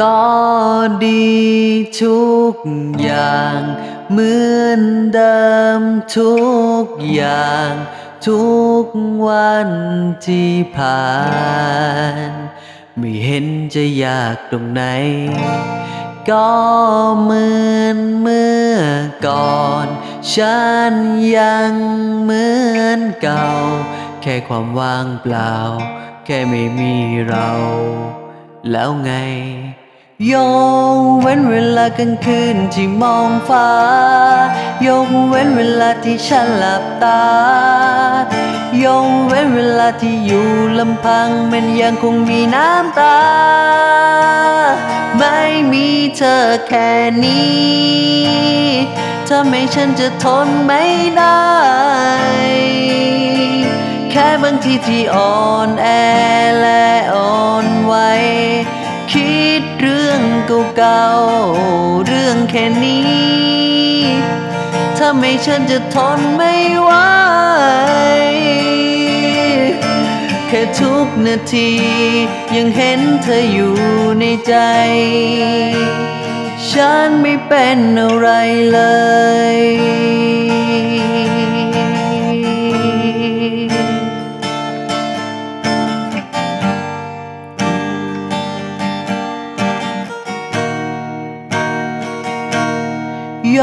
ก็ดีทุกอย่าง เหมือนเดิมทุกอย่าง ทุกวันที่ผ่าน ไม่เห็นจะยากตรงไหน ก็เหมือนเมื่อก่อน ฉันยังเหมือนเก่า แค่ความว่างเปล่า แค่ไม่มีเรา แล้วไง ยกเว้นเวลากลางคืนที่มองฟ้ายกเว้นเวลาที่ฉันหลับตายกเว้นเวลาที่อยู่ลำพังมันยังคงมีน้ำตา ไม่มีเธอแค่นี้ทำให้ฉันจะทนไม่ได้ แค่บางทีที่อ่อนแอและอ่อนไหว เก่าๆเรื่องแค่นี้ทำให้ฉันจะทนไม่ไหวแค่ทุกนาที ยังเห็นเธออยู่ในใจ ฉันไม่เป็นอะไรเลย ย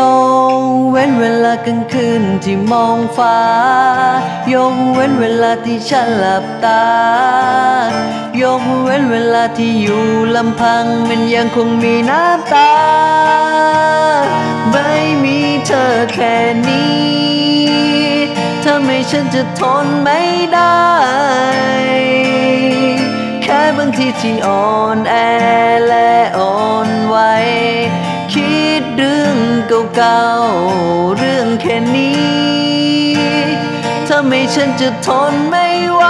กเว้นเวลากลางคืนที่มองฟ้ายกเว้นเวลาที่ฉันหลับตายกเว้นเวลาที่อยู่ลำพังมันยังคงมีน้ำตา ไม่มีเธอแค่นี้ทำให้ฉันจะทนไม่ได้ แค่บางทีที่อ่อนแอและ เก่าเรื่องแค่นี้ทำให้ฉันจะทนไม่ไหว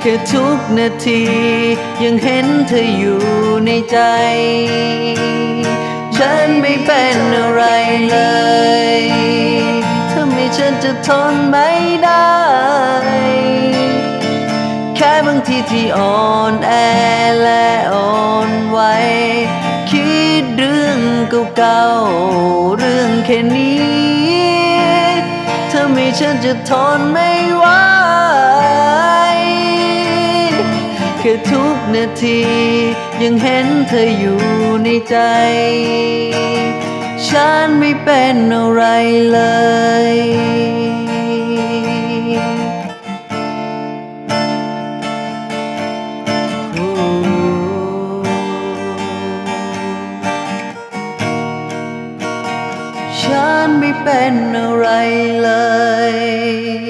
แค่ทุกนาที ยังเห็นเธออยู่ในใจ ฉันไม่เป็นอะไรเลยทำให้ฉันจะทนไม่ได้ แค่บางทีที่อ่อน เก่าๆเรื่องแค่นี้ทำให้ฉันจะทนไม่ไหวแค่ทุกนาที ยังเห็นเธออยู่ในใจ ฉันไม่เป็นอะไรเลย ฉันไม่เป็นอะไรเลย